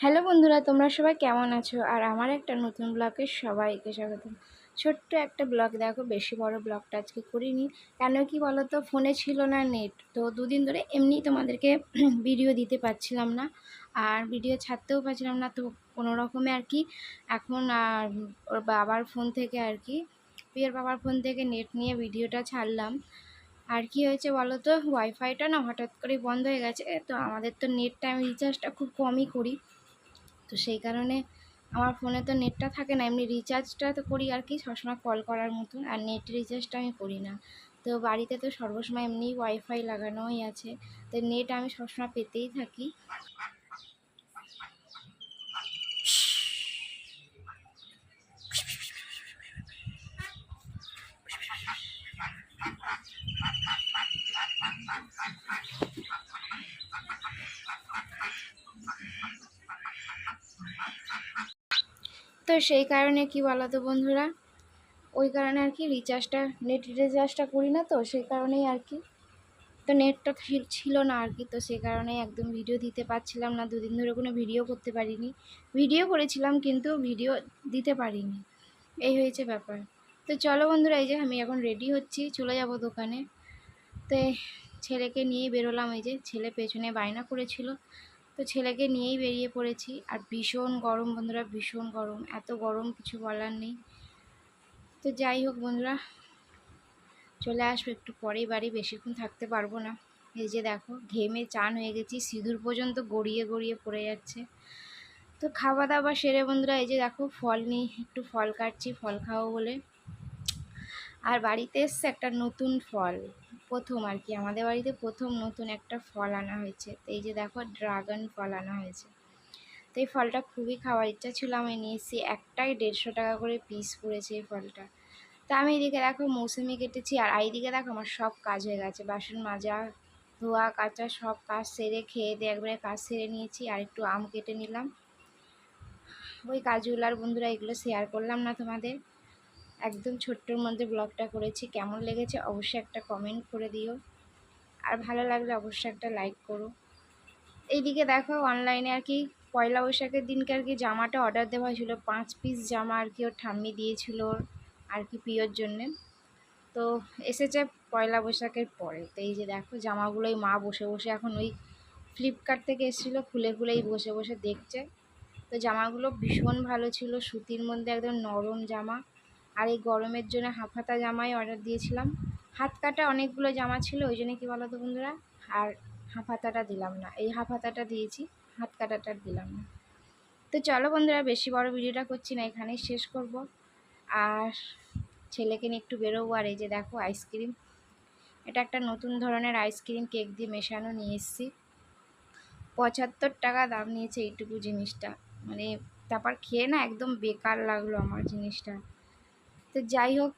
Hello বন্ধুরা, তোমরা সবাই কেমন আছো? আর আমার একটা নতুন ব্লগে সবাইকে স্বাগত ছোট্ট একটা ব্লগ, দেখো, বেশি বড় ব্লগটা আজকে করিনি। কেন কি বলো তো ফোনে ছিল না নেট, তো দুদিন ধরে এমনি তোমাদেরকে ভিডিও দিতে পারছিলাম না। আর ভিডিও ছাড়তেও পারছিলাম না, তো কোনো রকমে আর কি, এখন আর ওর বাবার ফোন থেকে আর কি পিয়ের বাবার ফোন থেকে নেট নিয়ে ভিডিওটা ছাড়লাম। আর কি হয়েছে বলো তো ওয়াইফাইটা না হঠাৎ করে বন্ধ হয়ে গেছে, তো আমাদের তো নেটটা আমি রিচার্জটা খুব কমই করি। তো সেই কারণে আমার ফোনে তো নেটটা থাকে না, এমনি রিচার্জটা তো করি আর কি, সবসময় কল করার মতন। আর নেট রিচার্জটা আমি করি না। তো বাড়িতে তো সর্বসময় এমনি ওয়াইফাই লাগানোই আছে। তো নেট আমি সবসময় পেতেই থাকি। তো সেই কারণে কি বলো তো বন্ধুরা? ওই কারণে আর কি রিচার্জটা নেট রিচার্জটা করি না তো, সেই কারণেই আর কি। তো নেটটা ছিল না আর কি, তো সেই কারণে একদম ভিডিও দিতে পারছিলাম না। দুদিন ধরে কোনো ভিডিও করতে পারিনি। ভিডিও করেছিলাম কিন্তু ভিডিও দিতে পারিনি। এই হয়েছে ব্যাপার। তো চলো বন্ধুরা, এই যে আমি এখন রেডি হচ্ছি, চলে যাব দোকানে। তো ছেলেকে নিয়েই বেরোলাম, এই যে ছেলে পেছনে বায়না করেছিল। তো ছেলেকে নিয়েই বেরিয়ে পড়েছি। আর ভীষণ গরম বন্ধুরা, ভীষণ গরম। এত গরম, কিছু বলার নেই। তো যাই হোক বন্ধুরা, চলে আসব। একটু পরেই বাড়ি, বেশিক্ষণ থাকতে পারব না। এই যে দেখো, ঘেমে চান হয়ে গেছি। সিঁদুর পর্যন্ত গড়িয়ে গড়িয়ে পড়ে যাচ্ছে। তো খাওয়া দাওয়া সেরে বন্ধুরা, এই যে দেখো, ফল নিই। একটু ফল কাটছি, ফল খাব বলে। আর বাড়িতে এসছে একটা নতুন ফল। প্রথম আর কি। আমাদের বাড়িতে প্রথম নতুন একটা ফল আনা হয়েছে। তো এই যে দেখো, ড্রাগন ফল আনা হয়েছে। তো এই ফলটা খুবই খাওয়ার ইচ্ছা ছিল, আমি নিয়েছি একটাই দেড়শো টাকা করে পিস পড়েছে এই ফলটা। তা আমি এদিকে দেখো, মৌসুমি কেটেছি। আর এইদিকে দেখো, আমার সব কাজ হয়ে গেছে। বাসন মাজা, ধোয়া, কাচা, সব কাজ সেরে, খেয়ে দিয়ে একবারে কাজ সেরে নিয়েছি। আর একটু আম কেটে নিলাম। ওই কাজগুলো আর বন্ধুরা, এগুলো শেয়ার করলাম না তোমাদের। একদম ছোট্টর মধ্যে ব্লগটা করেছি। কেমন লেগেছে অবশ্যই একটা কমেন্ট করে দিও। আর ভালো লাগলে অবশ্যই একটা লাইক করো। এইদিকে দেখো অনলাইনে আর কি পয়লা বৈশাখের দিনকে আর কি জামাটা অর্ডার দেওয়া হয়েছিলো? পাঁচ পিস জামা আর কি ওর ঠাম্মি দিয়েছিল আর কি প্রিয়র জন্যে। তো এসেছে পয়লা বৈশাখের পরে। তো এই যে দেখো জামাগুলোই মা বসে বসে এখন ওই ফ্লিপকার্ট থেকে এসেছিল, খুলে খুলেই বসে বসে দেখছে। তো জামাগুলো ভীষণ ভালো ছিল, সুতির মধ্যে একদম নরম জামা। আর এই গরমের জন্য হাফ হাতা জামাই অর্ডার দিয়েছিলাম। হাত কাটা অনেকগুলো জামা ছিল, ওই জন্য কী বলো তো বন্ধুরা? আর হাফ হাতাটা দিলাম না, এই হাফ হাতাটা দিয়েছি, হাত কাটাটা দিলাম না। তো চলো বন্ধুরা, বেশি বড় ভিডিওটা করছি না, এখানেই শেষ করব। আর ছেলেকে নিয়ে একটু বেরোবো, আর এই যে দেখো আইসক্রিম এটা একটা নতুন ধরনের আইসক্রিম কেক দিয়ে মেশানো নিয়ে এসেছি। পঁচাত্তর টাকা দাম নিয়েছে এইটুকু জিনিসটা। মানে তারপর খেয়ে না একদম বেকার লাগল আমার জিনিসটা। তো যাই হোক,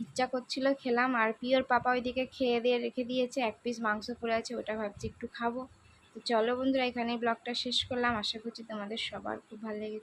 ইচ্ছা করছিল খেলাম আর পিওর পাপা ওইদিকে খেয়ে দিয়ে রেখে দিয়েছে, এক পিস মাংস পড়ে আছে, ওটা ভাবছি একটু খাব। তো চলো বন্ধুরা এখানে ব্লগটা শেষ করলাম, আশা করছি তোমাদের সবার খুব ভালো লেগেছে।